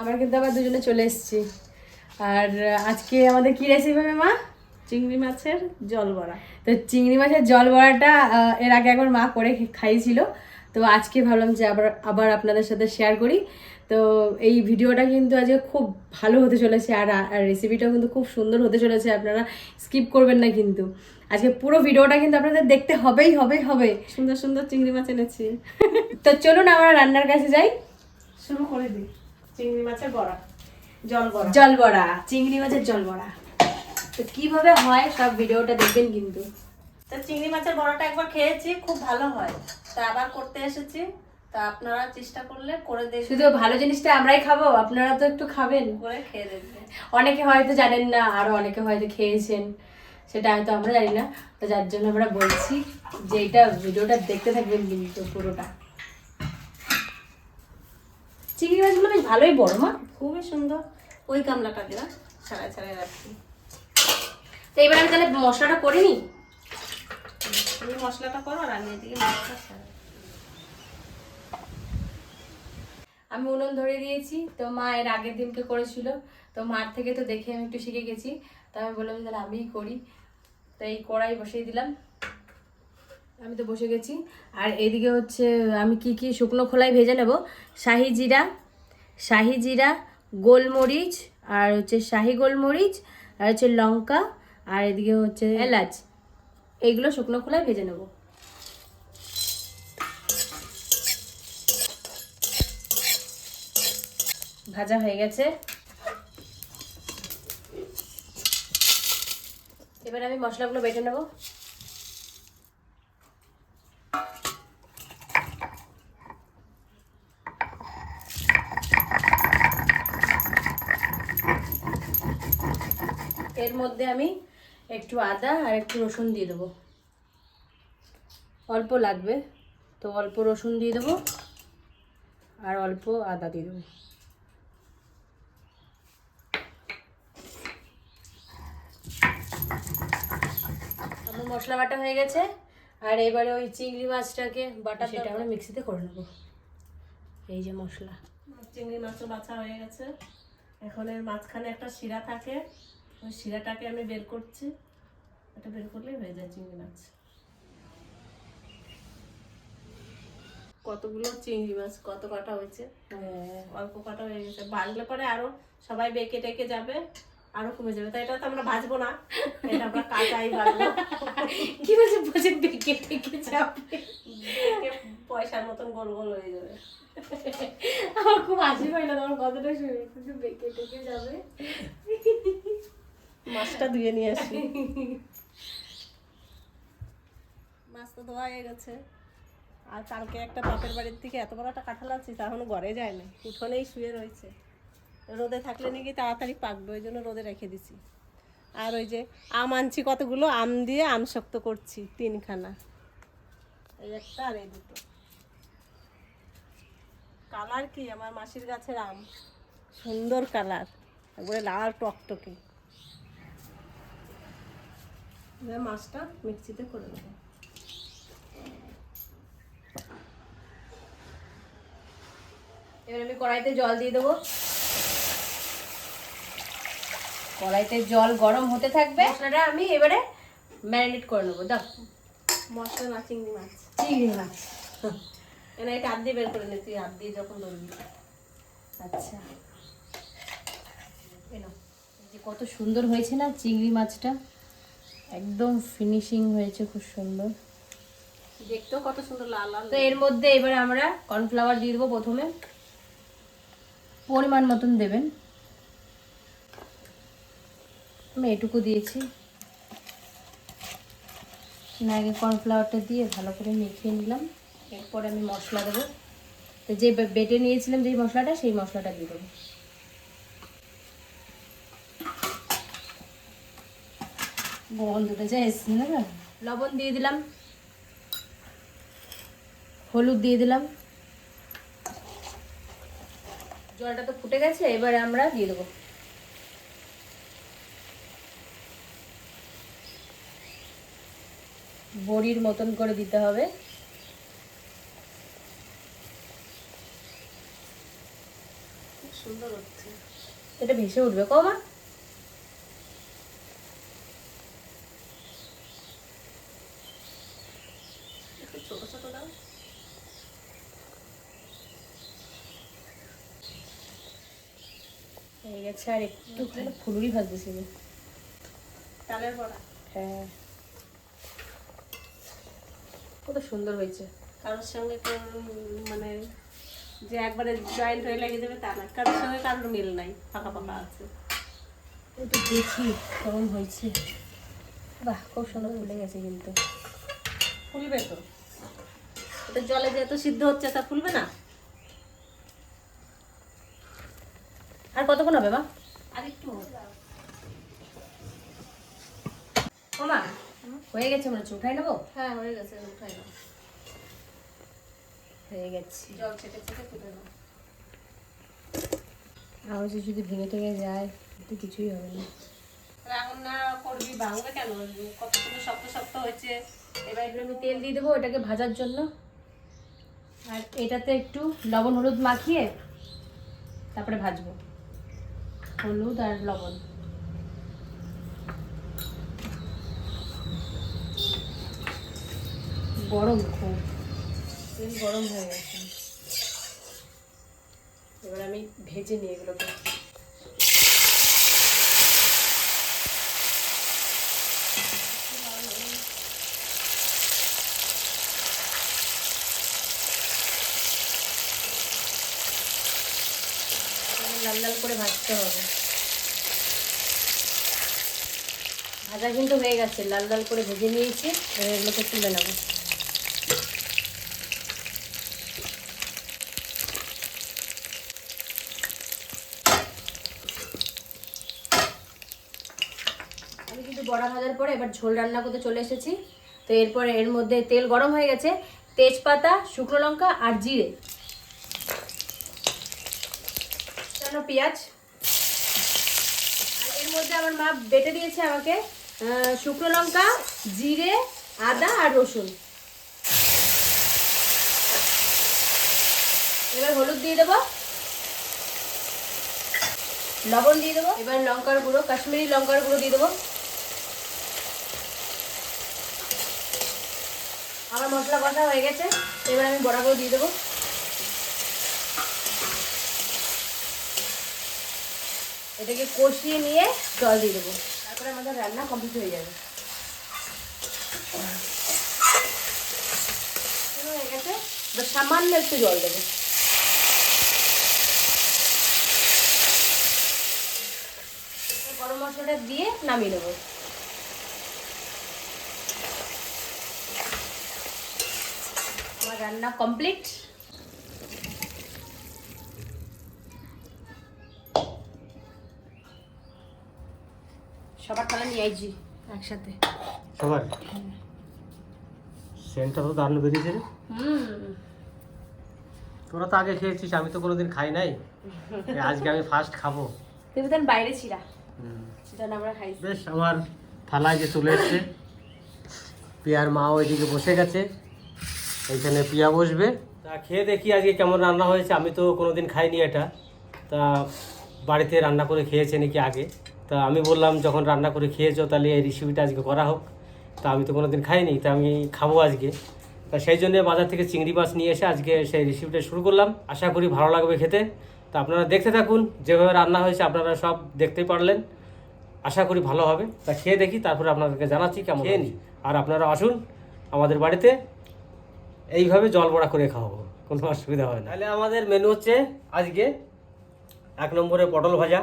আমরা কিন্তু আবার দুজনে চলে এসেছি। আর আজকে আমাদের কি রেসিপি হবে মা? চিংড়ি মাছের জল বড়া। তো চিংড়ি মাছের জল বড়াটা এর আগে একবার মা করে খাইয়েছিল। তো আজকে ভাবলাম যে আবার আবার আপনাদের সাথে শেয়ার করি। তো এই ভিডিওটা কিন্তু আজকে খুব ভালো হতে চলেছে আর আর রেসিপিটাও কিন্তু খুব সুন্দর হতে চলেছে আপনারা স্কিপ করবেন না কিন্তু। আজকে পুরো ভিডিওটা কিন্তু আপনাদের দেখতে হবেই হবেই হবে সুন্দর সুন্দর চিংড়ি মাছ এনেছি। তো চলুন আমরা রান্নার কাছে যাই। শুরু করে দিই। চিংড়ি মাছের বড়া জল বড়া। জল বড়া চিংড়ি মাছের জল বড়া। তো কীভাবে হয় সব ভিডিওটা দেখবেন কিন্তু। তা চিংড়ি মাছের বড়াটা একবার খেয়েছি খুব ভালো হয়। তা আবার করতে এসেছি তা আপনারা চেষ্টা করলে করে দেখবেন। শুধু ভালো জিনিসটা আমরাই খাব আপনারা তো একটু খাবেন। করে খেয়ে দেখবেন। অনেকে হয়তো জানেন না আরও অনেকে হয়তো খেয়েছেন সেটা হয়তো আমরা জানি না। তো যার জন্য আমরা বলছি যে এটা ভিডিওটা দেখতে থাকবেন কিন্তু পুরোটা। চিংড়ি মাছগুলো বেশ ভালোই বড় মা। খুবই সুন্দর। ওই গামলাটা দিলাম ছাড়াই ছাড়াই রাখছি। তো এবার আমি তাহলে মশলাটা করে নিই? তুমি মশলাটা করো আর আমি এদিকে আমি উনুন ধরে দিয়েছি তো মা এর আগের দিনকে করেছিল তো মার থেকে তো দেখে আমি একটু শিখে গেছি তো আমি বললাম তাহলে আমিই করি। তো এই কড়াই বসিয়ে দিলাম। আমি তো বসে গেছি। আর এইদিকে হচ্ছে, আমি কি কি শুকনো খোলায় ভেজে নেব? শাহি জিরা শাহি জিরা, গোলমরিচ, আর হচ্ছে শাহি গোলমরিচ, আর হচ্ছে লঙ্কা, আর এদিকে হচ্ছে এলাচ। এইগুলো শুকনো খোলায় ভেজে নেব। ভাজা হয়ে গেছে। এবার আমি মশলাগুলো বেটে নেব। এর মধ্যে আমি একটু আদা আর একটু রসুন দিয়ে দেবো। অল্প লাগবে তো অল্প রসুন দিয়ে দেবো আর অল্প আদা দিয়ে দেবো। আমার মশলা বাটা হয়ে গেছে আর এবারে ওই চিংড়ি মাছটাকে বাটা সেটা আমরা মিক্সিতে করে নেব। এই যে মশলা। চিংড়ি মাছও বাছা হয়ে গেছে। এখন এর মাঝখানে একটা শিরা থাকে ওই শিরাটাকে আমি বের করছি। এটা বের করলেই হয়ে যায় চিংড়ি মাছ। কতগুলো চিংড়ি মাছ? কত কাটা হয়েছে? হ্যাঁ অল্প কাটা হয়ে গেছে। বাড়লে পরে আরও সবাই বেঁকে টেকে যাবে আরও কমে যাবে। তাই এটা তো আমরা ভাজবো না। এটা আমরা কাঁচাই ভাজবো। কি বলছে? বলছে বেঁকে টেকে যাবে। পয়সার মতন গোল গোল হয়ে যাবে। আমার খুব হাসি পাইলো তোমার কথাটা শুনে। কিন্তু বেঁকে টেকে যাবে। মাছটা ধুয়ে নিয়ে আসি। মাছ তো ধোয়া হয়ে গেছে। আর কালকে একটা বাপের বাড়ির থেকে এত বড় একটা কাঁঠাল আনছি, তা এখনও ঘরে যায় না উঠোনেই শুয়ে রয়েছে। রোদে থাকলে নাকি তাড়াতাড়ি পাকবে, ওই জন্য রোদে রেখে দিছি। আর ওই যে আম আনছি কতগুলো, আম দিয়ে আম শক্ত করছি, তিনখানা। এই একটা আর এই দুটো। কালার কি? আমার মাসির গাছের আম। সুন্দর কালার। একবারে লাল টকটকে। এবার মাছটা মিক্সিতে করে দেবো এবার আমি কড়াইতে জল দিয়ে দেবো। কড়াইতে জল গরম হতে থাকবে। মশলাটা আমি এবারে ম্যারিনেট করে নেব। দাও। মশলা না চিংড়ি মাছ। চিংড়ি মাছ। এনে এটা হাত দিয়ে বের করে নে তুই হাত দিয়ে যখন ধরবি। আচ্ছা। কত সুন্দর হয়েছে না চিংড়ি মাছটা। একদম ফিনিশিং হয়েছে খুব সুন্দর। দেখতেও কত সুন্দর লাল লাল। তো এর মধ্যে এবারে আমরা কর্নফ্লাওয়ার দিয়ে দেবো প্রথমে। পরিমাণ মতন দেবেন। আমি এটুকু দিয়েছি। না আগে কর্নফ্লাওয়ারটা দিয়ে ভালো করে মেখে নিলাম। এরপরে আমি মশলা দেবো। তো যে বেটে নিয়েছিলাম যেই মশলাটা সেই মশলাটা দিয়ে দেবো। বন্ধুটা যা এসছে না লবণ দিয়ে দিলাম। হলুদ দিয়ে দিলাম। জলটা তো ফুটে গেছে এবারে আমরা দিয়ে দেবো। বড়ির মতন করে দিতে হবে। সুন্দর হচ্ছে। এটা ভেসে উঠবে কো মা একটু ছোট ছোট দাও হয়ে গেছে আর একটু ফুলুরি ভাজতেছিল তালের বড়া? হ্যাঁ। কত সুন্দর হয়েছে। কারোর সঙ্গে মানে যে একবারে জয়েন্ট হয়ে লেগে যাবে তা না কারোর সঙ্গে কারোর মিল নাই ফাঁকা ফাঁকা আছে। একটু দেখি কেমন হয়েছে। বাহ খুব সুন্দর ফুলে গেছে কিন্তু। ফুলবে তো? এটা জলে যেহেতু সিদ্ধ হচ্ছে তা ফুলবে না? আর কতক্ষণ হবে মা? আর একটু ও মা হয়ে গেছে মনে হচ্ছে উঠাই নেব? হ্যাঁ হয়ে গেছে উঠাই নাও। হয়ে গেছে। জল ছেটে ছেটে তুলে যে যদি ভেঙে টেঙে যায় তো কিছুই হবে না। রান্না করবি ভাঙবে কেন? শক্ত শক্ত হয়েছে। এবার এবার আমি তেল দিয়ে দেবো এটাকে ভাজার জন্য। আর এটাতে একটু লবণ হলুদ মাখিয়ে তারপরে ভাজবো। হলুদ আর লবণ। গরম খুব। তেল গরম হয়ে গেছে। এবার আমি ভেজে নিই এগুলোকে লাল লাল করে ভাজতে হবে। ভাজা কিন্তু হয়ে গেছে, লাল লাল করে ভেজে নিয়েছি, এবার এগুলোকে তুলে নেব। আমি কিন্তু বড়া ভাজার পরে এবার ঝোল রান্না করতে চলে এসেছি। তো এরপরে এর মধ্যে তেল গরম হয়ে গেছে, তেজপাতা, শুকনো লঙ্কা আর জিরে। কেন পেঁয়াজ। আর এর মধ্যে আমার মা বেটে দিয়েছে আমাকে শুকনো লঙ্কা, জিরে, আদা আর রসুন। এবার হলুদ দিয়ে দেবো। লবণ দিয়ে দেবো। এবার লঙ্কার গুঁড়ো, কাশ্মীরি লঙ্কার গুঁড়ো দিয়ে দেবো। আমার মশলা কষা হয়ে গেছে। এবার আমি বড়া বড়াগুলো দিয়ে দেবো। এটাকে কষিয়ে নিয়ে জল দিয়ে দেবো। তারপরে আমাদের রান্না কমপ্লিট হয়ে যাবে। সামান্য একটু জল দেবো। গরম মশলাটা দিয়ে নামিয়ে নেব। আমার রান্না কমপ্লিট সবার থালা নিয়ে আইছি একসাথে। সবার? সেন্টটা তো দারুণ বেরিয়েছে রে। হুম। তোরা তো আগে খেয়েছিস আমি তো কোনোদিন খাই নাই। আজকে আমি ফার্স্ট খাব। তুমি তো বাইরে ছিলা। আমরা খাইছি। বেশ আমার থালায় যে চলে এসছে পিয়ার মাও এদিকে বসে গেছে। এইখানে পিয়া বসবে। তা খেয়ে দেখি আজকে কেমন রান্না হয়েছে আমি তো কোনোদিন খাইনি এটা। তা বাড়িতে রান্না করে খেয়েছে নাকি আগে। তা আমি বললাম যখন রান্না করে খেয়েছো তাহলে এই রেসিপিটা আজকে করা হোক। তা আমি তো কোনো দিন খাইনি তা আমি খাব আজকে। তা সেই জন্য বাজার থেকে চিংড়ি মাছ নিয়ে এসে আজকে সেই রেসিপিটা শুরু করলাম। আশা করি ভালো লাগবে খেতে। তা আপনারা দেখতে থাকুন যেভাবে রান্না হয়েছে আপনারা সব দেখতেই পারলেন। আশা করি ভালো হবে। তা খেয়ে দেখি তারপরে আপনাদেরকে জানাচ্ছি কেমন খেয়ে নিই আর আপনারা আসুন আমাদের বাড়িতে এইভাবে জল বড়া করে খাওয়াবো কোনো অসুবিধা হয় না। তাহলে আমাদের মেনু হচ্ছে আজকে এক নম্বরে পটল ভাজা।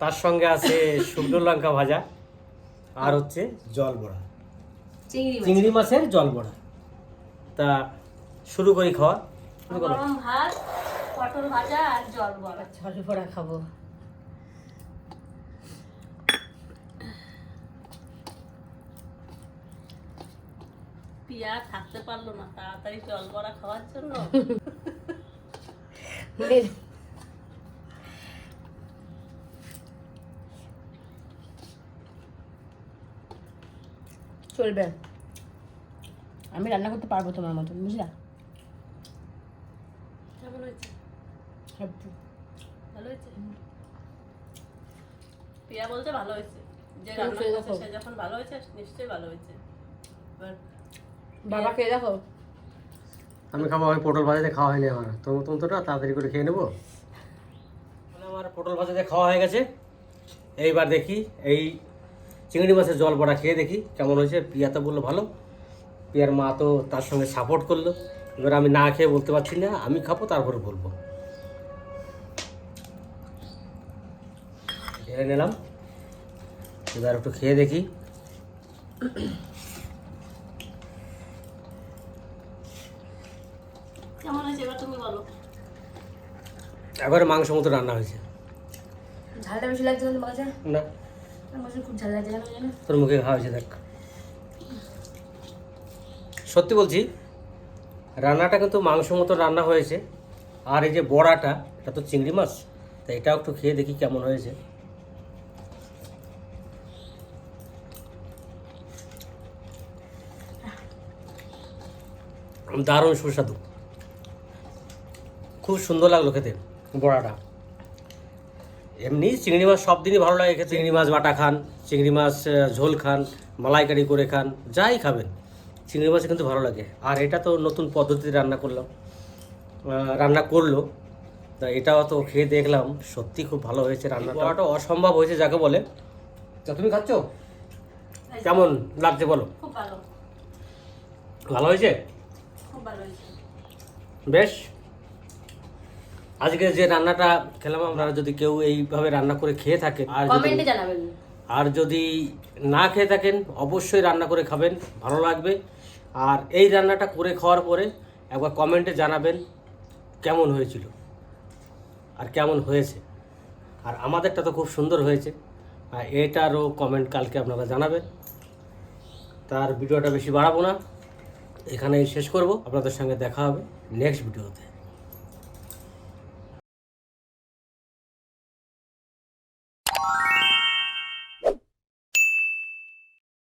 তার সঙ্গে আছে শুকনো লঙ্কা ভাজা আর হচ্ছে জল বড়া। চিংড়ি চিংড়ি মাছের জল বড়া। তা শুরু করি খাওয়া। গরম ভাত পটল ভাজা আর জল বড়া। ঝল ভরা খাব। পিয়া থাকতে পারল না তাড়াতাড়ি জল বড়া খাওয়ার জন্য। চলবে। আমি রান্না করতে পারব তোমার মতন বুঝলা? কেমন হয়েছে? ভালো হয়েছে? পিয়া বলছে ভালো হয়েছে। যে রান্না খেয়ে করছে সে যখন ভালো হয়েছে নিশ্চয়ই ভালো হয়েছে। এবার বাবা খেয়ে দেখো। আমি খাব আমি পটল ভাজাতে খাওয়া হয়নি আমার। তোর মতন তো তাড়াতাড়ি করে খেয়ে নেব। আমার পটল ভাজাতে খাওয়া হয়ে গেছে। এইবার দেখি এই চিংড়ি মাছের জল বড়া খেয়ে দেখি কেমন হয়েছে? পিয়া তো বলল ভালো। পিয়ার মা তো তার সঙ্গে সাপোর্ট করল। এবার আমি না খেয়ে বলতে পারছি না আমি খাব তারপরে বলব। ঢেলে নিলাম। এবার একটু খেয়ে দেখি। এবার একবারে মাংস মতো রান্না হয়েছে। ঝালটা বেশি লাগছে না। তোর মুখে খাওয়া হয়েছে, দেখ। সত্যি বলছি, রান্নাটা কিন্তু মাংস মতো রান্না হয়েছে, আর এই যে বড়াটা, এটা তো চিংড়ি মাছ তা এটাও একটু খেয়ে দেখি কেমন হয়েছে। দারুণ সুস্বাদু। খুব সুন্দর লাগল খেতে, বড়াটা। এমনি চিংড়ি মাছ সব দিনই ভালো লাগে খেতে। চিংড়ি মাছ বাটা খান চিংড়ি মাছ ঝোল খান মালাইকারি করে খান যাই খাবেন। চিংড়ি মাছ কিন্তু ভালো লাগে। আর এটা তো নতুন পদ্ধতিতে রান্না করলাম। রান্না করল। তা এটাও তো খেয়ে দেখলাম। সত্যি খুব ভালো হয়েছে রান্নাটা। অসম্ভব হয়েছে যাকে বলে। তা তুমি খাচ্ছ? কেমন লাগছে বলো? ভালো হয়েছে। বেশ। আজকে যে রান্নাটা খেলাম আমরা যদি কেউ এইভাবে রান্না করে খেয়ে থাকে আর যদি কমেন্টে জানাবেন। আর যদি না খেয়ে থাকেন অবশ্যই রান্না করে খাবেন ভালো লাগবে। আর এই রান্নাটা করে খাওয়ার পরে একবার কমেন্টে জানাবেন কেমন হয়েছিল আর কেমন হয়েছে। আর আমাদেরটা তো খুব সুন্দর হয়েছে। আর এটারও কমেন্ট কালকে আপনারা জানাবেন। তার ভিডিওটা বেশি বাড়াবো না। এখানেই শেষ করব। আপনাদের সঙ্গে দেখা হবে নেক্সট ভিডিওতে।